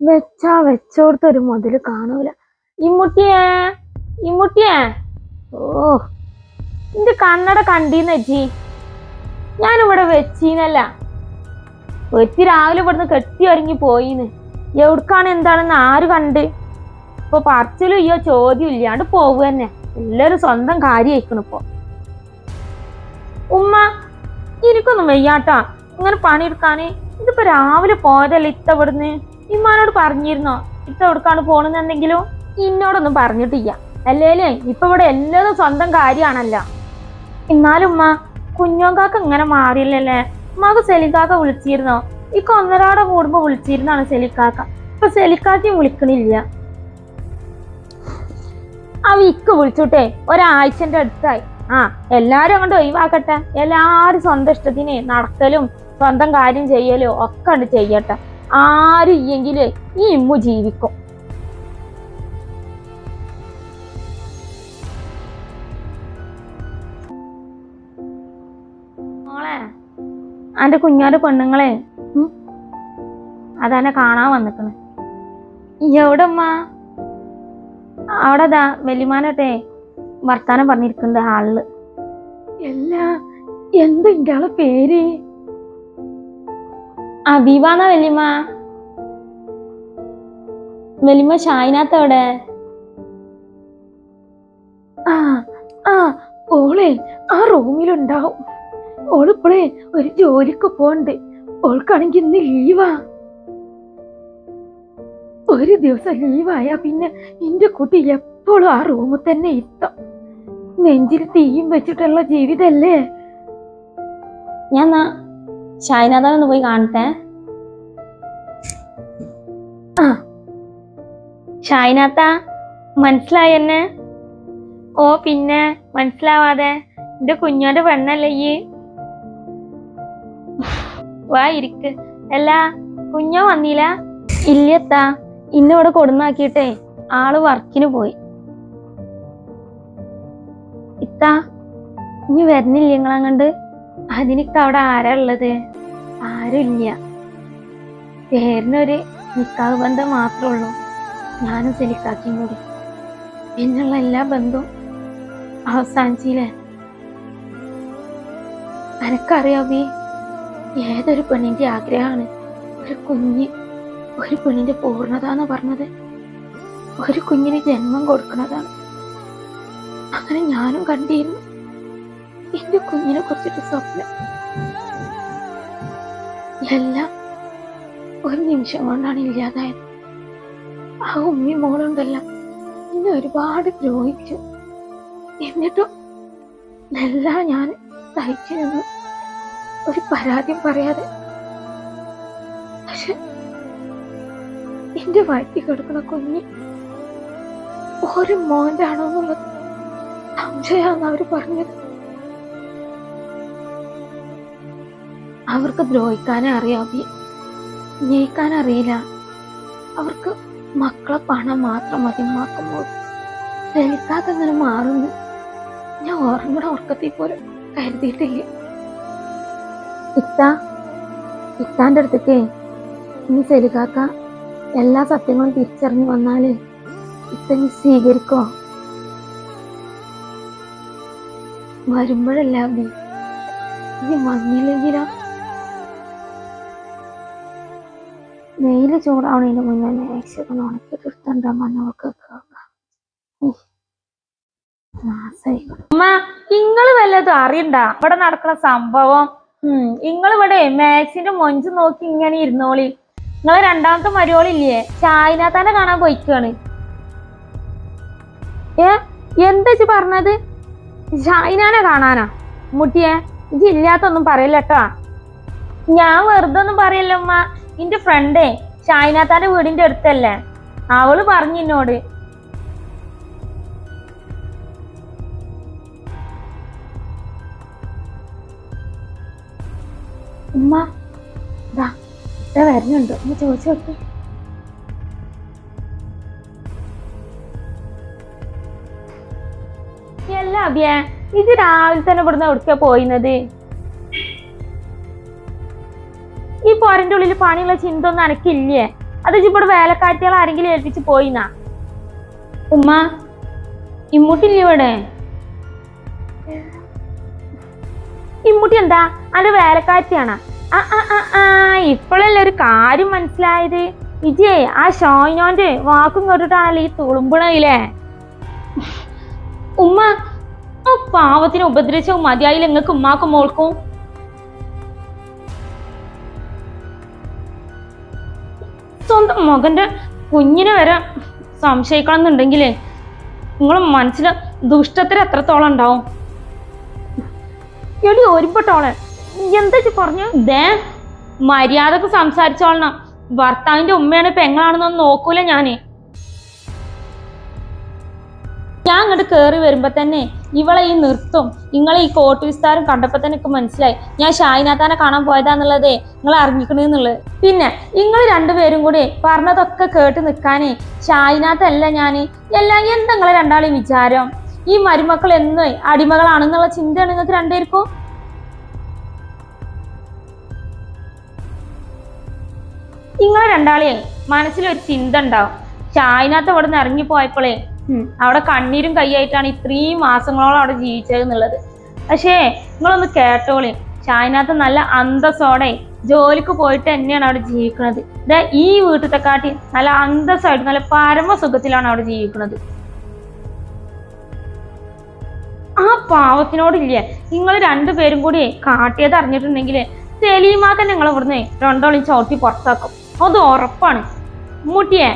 വെച്ചാ വെച്ചോടത്തൊരു മുതൽ കാണൂല. ഇമ്മുട്ടിയേ ഇമ്മുട്ടിയേ. ഓ എന്റെ കണ്ണട കണ്ടീന്ന് വെച്ചി ഞാനിവിടെ വെച്ചീനല്ല വെച്ച് രാവിലെ ഇവിടുന്ന് കെട്ടി ഒരുങ്ങി പോയിന്ന്. എവിടുക്കാണ് എന്താണെന്ന് ആര് കണ്ട്? ഇപ്പൊ പറച്ചിലും ഇയ്യോ ചോദ്യം ഇല്ലാണ്ട് പോവുക തന്നെ എല്ലാരും സ്വന്തം കാര്യമായിക്കണു ഇപ്പൊ. ഉമ്മ എനിക്കൊന്നും വയ്യാട്ടാ. ഇങ്ങനെ പണിയെടുക്കാന് ഇതിപ്പോ രാവിലെ പോയതല്ലേ ഇത്ത ഇവിടുന്ന്? ഇമ്മാനോട് പറഞ്ഞിരുന്നോ? ഇത്ത എവിടുക്കാണ് പോണെന്നെന്തെങ്കിലും ഇന്നോടൊന്നും പറഞ്ഞിട്ടില്ല. അല്ലേലേ ഇപ്പൊ ഇവിടെ എല്ലാതും സ്വന്തം കാര്യമാണല്ലോ എന്നാലും ഉമ്മ കുഞ്ഞോങ്കാക്ക ഇങ്ങനെ മാറിയില്ലല്ലേ? ഉമ്മാക്ക് സെലിക്കാക്ക വിളിച്ചിരുന്നോ? ഇക്ക് ഒന്നരാടെ കൂടുമ്പോ വിളിച്ചിരുന്നാണ് സെലിക്കാക്ക. ഇപ്പൊ സെലിക്കാക്കയും വിളിക്കണില്ല. അവ ഇക്ക് വിളിച്ചുട്ടെ. ഒരാഴ്ചന്റെ അടുത്തായി. ആ എല്ലാരും അങ്ങോട്ട് ഒഴിവാക്കട്ടെ. എല്ലാരും സ്വന്തം ഇഷ്ടത്തിന് നടക്കലും സ്വന്തം കാര്യം ചെയ്യലും ഒക്കെ ഉണ്ട് ചെയ്യട്ടെ. ആരും ഇല്ലെങ്കിൽ ഈ ഇമ്മു ജീവിക്കും. മോളെ അന്റെ കുഞ്ഞാട് പെണ്ണുങ്ങളെ. അതെന്നെ കാണാൻ വന്നിക്കണ്. എവിടെ ഉമ്മ അവിടെ ദാ വെല്ലിമാനട്ടെ വർത്താനം പറഞ്ഞിരിക്കുന്നുണ്ട് ഹാളിൽ. എല്ലാ എന്താ ഇയാളെ പേര്? അബീബാന്ന വെല്ലിമ വെല്ലിമ ഷായിനാത്ത് എവിടെ ആ ആ ഓളെ ആ റൂമിലുണ്ടാവും. ഓളിപ്പോളെ ഒരു ജോലിക്ക് പോണ്ട് ഓൾക്കാണെങ്കി ഇന്ന് ലീവാ. ഒരു ദിവസം ലീവായാ പിന്നെ എന്റെ കുട്ടി എപ്പോഴും ആ റൂമിൽ തന്നെ ഇത്തം നെഞ്ചിൽ തീയും വെച്ചിട്ടുള്ള ജീവിതല്ലേ? ഞാൻ ഷായ്നാഥൊന്ന് പോയി കാണട്ടെ. ആ. ഷായ്നാത്ത മനസ്സിലായി എന്നെ? ഓ പിന്നെ മനസ്സിലാവാതെ എന്റെ കുഞ്ഞോന്റെ പെണ്ണല്ലേ ഈ? വാ ഇരിക്ക്. അല്ല കുഞ്ഞോ വന്നില്ല ഇല്ലത്താ. ഇന്നിവിടെ കൊടുന്നാക്കിയിട്ടേ ആൾ വർക്കിന് പോയി. ഇത്താ ഇനി വരുന്നില്ല നിങ്ങളങ്ങണ്ട്? അതിനിക്ക് അവിടെ ആരാ ഉള്ളത്? ആരുമില്ല. പേരിനൊരു നിക്കാഹ് ബന്ധം മാത്രമേ ഉള്ളൂ. ഞാനും സെലിക്കാക്കിയും കൂടി. പിന്നുള്ള എല്ലാ ബന്ധവും അവസാനിച്ചില്ലേ? എനക്കറിയോ ഏതൊരു പെണ്ണിന്റെ ആഗ്രഹമാണ്? ഒരു കുഞ്ഞ് ഒരു പെണ്ണിന്റെ പൂർണത എന്ന് പറഞ്ഞത്. ഒരു കുഞ്ഞിന് ജന്മം കൊടുക്കുന്നതാണ് അങ്ങനെ ഞാനും കണ്ടിരുന്നു. എന്റെ കുഞ്ഞിനെ കുറിച്ചിട്ട് സ്വപ്നം. എല്ലാം ഒരു നിമിഷം കൊണ്ടാണ് ഇല്ലാതായത്. ആ ഉമ്മി മോളുണ്ടല്ലോ എന്നെ ഒരുപാട് ദ്രോഹിച്ചു. എന്നിട്ടും എല്ലാം ഞാൻ സഹിച്ചു നിന്നു ഒരു പരാതിയും പറയാതെ. പക്ഷെ എന്റെ വയറ്റിൽ കിടക്കുന്ന കുഞ്ഞ് ഒരു മോന്റെ ആണോ എന്നുള്ളത് സംശയാന്ന് അവർ പറഞ്ഞത്. അവർക്ക് ദ്രോഹിക്കാനേ അറിയാവി. ജയിക്കാൻ അറിയില്ല. അവർക്ക് മക്കളെ പണം മാത്രം മതിമാക്കുമ്പോൾ മാക്കുമ്പോൾ ചലിക്കാതെ അങ്ങനെ മാറുന്നു. ഞാൻ ഓർമ്മ ഉറക്കത്തിൽ പോലും കരുതിയിട്ടില്ല. ഇത്ത ഇത്താന്റെ അടുത്തേക്കേ ഇനി സെലിക്കാക്ക എല്ലാ സത്യങ്ങളും തിരിച്ചറിഞ്ഞു വന്നാൽ ഇത്ത നീ സ്വീകരിക്കോ? വരുമ്പോഴല്ല അബി നീ വന്നില്ലെങ്കിലോ? വെയിൽ ചൂടാവണതിന് മുന്നേ മാക്സിമം ഉണക്കി എടുത്തണ്ട മണ്ണവർക്ക് അമ്മ ഇങ്ങൾ വല്ലതും അറിയണ്ട? ഇവിടെ നടക്കുന്ന സംഭവം? ഉം ഇങ്ങൾ ഇവിടെ മാക്സിന്റെ മൊഞ്ച് നോക്കി ഇങ്ങനെ ഇരുന്നോളി. നിങ്ങളെ രണ്ടാമത്തെ മരുവോളില്ലേ തന്നെ കാണാൻ പോയിക്കാണ്. ഏ? എന്താ പറഞ്ഞത്? ചായനാനെ കാണാനാ? മുട്ടിയെ ഇല്ലാത്ത ഇല്ലാത്തൊന്നും പറയല്ലട്ടാ ഞാൻ വെറുതെ ഒന്നും പറയല്ലമ്മ എന്റെ ഫ്രണ്ടേ ഷായിനാത്താന്റെ വീടിന്റെ അടുത്തല്ലേ? അവൾ പറഞ്ഞു എന്നോട് ഉമ്മ ഇതാ വരുന്നുണ്ട്? ഒന്ന് ചോദിച്ചു നോക്ക്. അല്ല ഇത് രാവിലെ തന്നെ ഇവിടുന്ന് എവിടേക്കാ പോയിന്നത്? ഈ പോരന്റെ ഉള്ളിൽ പണിയുള്ള ചിന്ത ഒന്നും അനക്കില്ലേ? അത് ഇവിടെ വേലക്കാറ്റുകൾ ആരെങ്കിലും ഏൽപ്പിച്ച് പോയിന്നാ? ഉമ്മ ഇമ്മൂട്ടില്ലേ ഇവിടെ? ഇമ്മൂട്ടി എന്താ? അത് വേലക്കാറ്റിയാണ് ആ ആ ആ ഇപ്പോഴല്ലേ ഒരു കാര്യം മനസ്സിലായത്? വിജയ് ആ ഷോയിനോന്റെ വാക്കും കേട്ടിട്ടാണല്ലോ ഈ തുളുമ്പണയില്ലേ ഉമ്മ ആ പാവത്തിന് ഉപദ്രവിച്ച മതിയായില്ല നിങ്ങൾക്ക് ഉമ്മാക്കും മോൾക്കും. സ്വന്തം മകന്റെ കുഞ്ഞിനെ വരെ സംശയിക്കണം എന്നുണ്ടെങ്കിലേ നിങ്ങളെ മനസ്സിൽ ദുഷ്ടത്തിൽ എത്രത്തോളം ഉണ്ടാവും? എടി ഒരുപെട്ടോളെ എന്താ പറഞ്ഞു ദേ മര്യാദയ്ക്ക് സംസാരിച്ചോളണം. ഭർത്താവിന്റെ ഉമ്മയാണ് പെങ്ങളാണെന്നൊന്നും നോക്കൂല ഞാൻ. ഞാൻ അങ്ങോട്ട് കേറി വരുമ്പോ തന്നെ ഇവളെ ഈ നൃത്തം നിങ്ങളെ ഈ കോട്ട് വിസ്താരം കണ്ടപ്പോ തന്നെ എനിക്ക് മനസ്സിലായി. ഞാൻ ഷായിനാത്താനെ കാണാൻ പോയതാന്നുള്ളതേ നിങ്ങൾ അറിഞ്ഞിക്കണെന്നുള്ളത് പിന്നെ നിങ്ങൾ രണ്ടുപേരും കൂടി പറഞ്ഞതൊക്കെ കേട്ട് നിൽക്കാനേ ഷായിനാത്തല്ല ഞാൻ എല്ലാം എന്താ നിങ്ങളെ രണ്ടാളെയും വിചാരം? ഈ മരുമക്കൾ എന്നും അടിമകളാണെന്നുള്ള ചിന്തയാണ് നിങ്ങൾക്ക് രണ്ടുപേർക്കും? നിങ്ങളെ മനസ്സിൽ ഒരു ചിന്ത ഉണ്ടാവും. ചായനകത്ത് അവിടെ നിന്ന് ഇറങ്ങി പോയപ്പോഴേ അവിടെ കണ്ണീരും കൈയായിട്ടാണ് ഇത്രയും മാസങ്ങളോളം അവിടെ ജീവിച്ചത് എന്നുള്ളത്. പക്ഷേ നിങ്ങളൊന്ന് കേട്ടോളി. ചായനകത്ത് നല്ല അന്തസ്സോടെ ജോലിക്ക് പോയിട്ട് തന്നെയാണ് അവിടെ ജീവിക്കുന്നത്. ഇതാ ഈ വീട്ടിലത്തെ കാട്ടി നല്ല അന്തസ്സായിട്ട് നല്ല പരമസുഖത്തിലാണ് അവിടെ ജീവിക്കുന്നത്. ആ പാവത്തിനോടില്ലേ നിങ്ങൾ രണ്ടുപേരും കൂടി കാട്ടിയത് അറിഞ്ഞിട്ടുണ്ടെങ്കിൽ സെലീമാക്ക ഞങ്ങൾ ഇവിടുന്ന് രണ്ടോളം ചവിട്ടി പുറത്താക്കും. അത് ഉറപ്പാണ്. മുട്ടിയേ.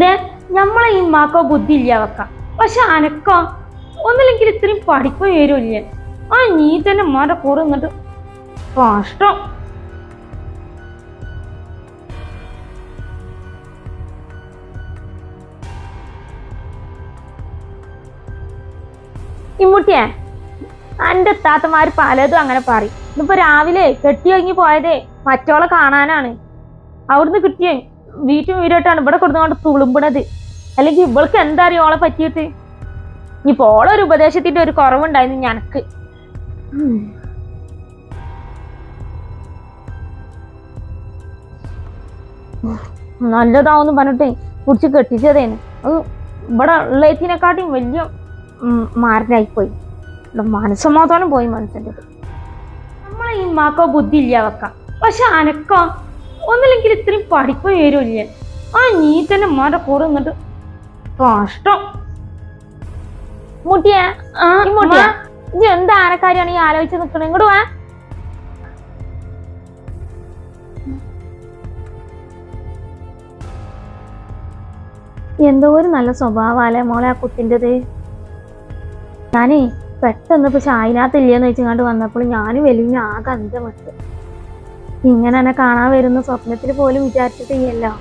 ദേ നമ്മളെ ഈ മാക്കോ ബുദ്ധി ഇല്ല വെക്കാം പക്ഷെ അനക്കോ ഒന്നില്ലെങ്കിൽ ഇത്രയും പഠിക്കാൻ വരില്ലേ ആ നീ തന്നെ മാറെ കൂടെ നിന്നിട്ട് കഷ്ടം. ഇമ്മൂട്ടിയെ എന്റെ താത്തമാര് പലതും അങ്ങനെ പറയും. ഇന്നിപ്പോ രാവിലെ കെട്ടി കഴിഞ്ഞ് പോയതേ മറ്റോളെ കാണാനാണ്. അവിടുന്ന് കിട്ടിയ വീട്ടും വീടോട്ടാണ് ഇവിടെ കൊടുത്തുകൊണ്ട് തുളുമ്പണത്. അല്ലെങ്കിൽ ഇവൾക്ക് എന്താ അറിയോ ഓളെ പറ്റിയിട്ട്? ഇനിയിപ്പോ ഒരു ഉപദേശത്തിന്റെ ഒരു കുറവുണ്ടായിരുന്നു ഞനക്ക്. നല്ലതാവെന്ന് പറഞ്ഞിട്ടേ കുടിച്ച് കെട്ടിച്ചതേന്. അത് ഇവിടെ ഉള്ളതിനെക്കാട്ടിയും വലിയ മാരനായിപ്പോയി. മനസ്സമാധാനം പോയി മനസ്സിന്റെ നമ്മളെ ഈ മാക്കോ ബുദ്ധി ഇല്ല വെക്കാം. പക്ഷെ അനക്കോ? ഒന്നില്ലെങ്കിൽ ഇത്രയും പഠിപ്പ് വരില്ലേ ആ നീ തന്നെ മാരുടെ കൂടെ നിന്നിട്ട് കഷ്ടം. മുട്ടിയ ഇത് എന്ത് ആനക്കാരിയാണ് ഈ ആലോചിച്ച് നിൽക്കണത് ഇങ്ങോട്ട് വാ. എന്തോ ഒരു നല്ല സ്വഭാവാലേ മോളെ ആ കുത്തിന്റെത് ഞാനേ പെട്ടെന്ന് ഇപ്പൊ ഷായിനകത്ത് ഇല്ലെന്ന് വെച്ചുകൊണ്ട് വന്നപ്പോൾ ഞാനും വലിയ ആകെ അന്തമിട്ട് ഇങ്ങനെ എന്നെ കാണാൻ വരുന്ന സ്വപ്നത്തിൽ പോലും വിചാരിച്ചിട്ടില്ലല്ലോ.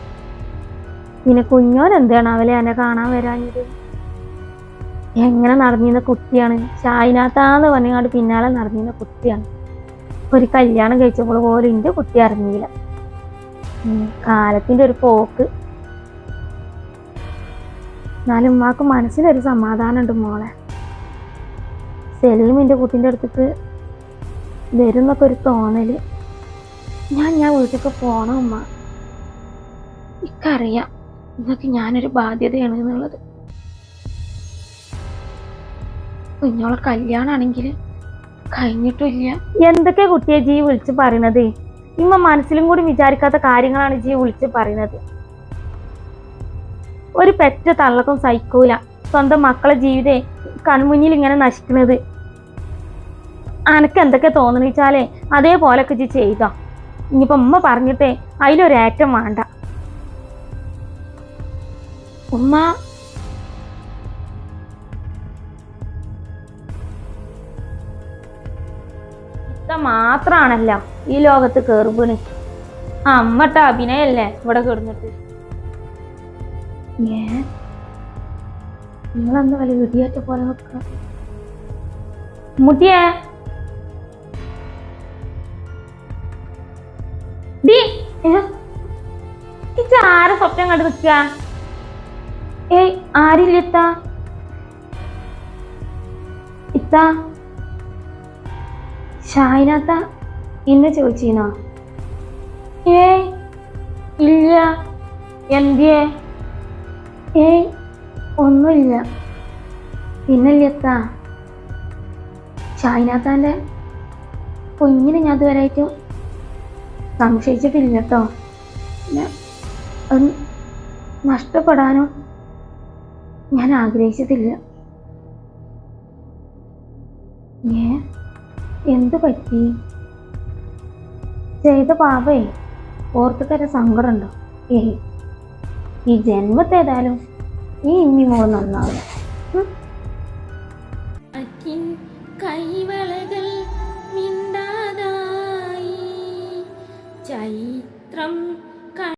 പിന്നെ കുഞ്ഞോൻ എന്താണ് അവലെ എന്നെ കാണാൻ വരാഞ്ഞത്? എങ്ങനെ നടന്നിരുന്ന കുട്ടിയാണ്? ഷായിനാത്താന്ന് പറഞ്ഞാണ്ട് പിന്നാലെ നടന്നിരുന്ന കുട്ടിയാണ്. ഒരു കല്യാണം കഴിച്ചപ്പോൾ പോലും എന്റെ കുട്ടി അറിഞ്ഞില്ല. കാലത്തിന്റെ ഒരു പോക്ക്. എന്നാലും ഉമ്മാക്ക് മനസ്സിലൊരു സമാധാനം ഉണ്ട് മോളെ. സെലീം എന്റെ കുട്ടീന്റെ അടുത്തേക്ക് വരുന്നൊക്കെ ഒരു തോന്നൽ. ഞാൻ ഞാൻ വീട്ടിലേക്ക് പോണം അമ്മ. എനിക്കറിയാം ഇന്നൊക്കെ ഞാനൊരു ബാധ്യതയാണ് എന്നുള്ളത്. കുഞ്ഞോളെ കല്യാണാണെങ്കിൽ കഴിഞ്ഞിട്ടില്ല. എന്തൊക്കെ കുട്ടിയെ ജീ വിളിച്ച് പറയണത്? ഇമ്മ മനസ്സിലും കൂടി വിചാരിക്കാത്ത കാര്യങ്ങളാണ് ജീ വിളിച്ച് പറയുന്നത് ഒരു പെറ്റ തള്ളക്കും സഹിക്കൂല. സ്വന്തം മക്കളെ ജീവിതേ കൺമുന്നിൽ ഇങ്ങനെ നശിക്കുന്നത് അനക്ക് എന്തൊക്കെ തോന്നണ വെച്ചാലേ അതേപോലൊക്കെ ഇജ്ജ് ചെയ്തോ ഇനിയിപ്പോൾ ഉമ്മ പറഞ്ഞിട്ടേ അതിലൊരേറ്റം വേണ്ട. ഉമ്മ. മാത്രാണല്ലോ ഈ ലോകത്ത് കേറുമ്പോന്. ആ അമ്മട്ട അഭിനയല്ലേ ഇവിടെ കിടന്നിട്ട്. ഏ? നിങ്ങളെന്താ വല്ല ഇടിയേറ്റ പോലെ നിൽക്കുക മുട്ടിയേ ആരെ സ്വപ്നം കണ്ടു നിൽക്കുക? ഏയ് ആരില്ല ഇത്ത. ഇത്ത. ഷായിനാത്ത എന്നെ ചോദിച്ചീനോ ഏയ് ഇല്ല. എന്തിയേ? ഏയ് ഒന്നുമില്ല. പിന്നല്ലത്ത ഷായിനാത്താന്റെ കുഞ്ഞിനെ ഞാൻ ഇതുവരെയായിട്ടും സംശയിച്ചിട്ടില്ല കേട്ടോ നഷ്ടപ്പെടാനോ ഞാൻ ആഗ്രഹിച്ചിട്ടില്ല. ഏ? എന്ത് പറ്റി? ചെയ്ത പാപേ ഓർത്തിട്ടൊരു സങ്കടമുണ്ടോ? ഏയ് ഈ ജന്മത്തേതായാലും ഈ ഇമ്മി മോൾ നന്നാവില്ല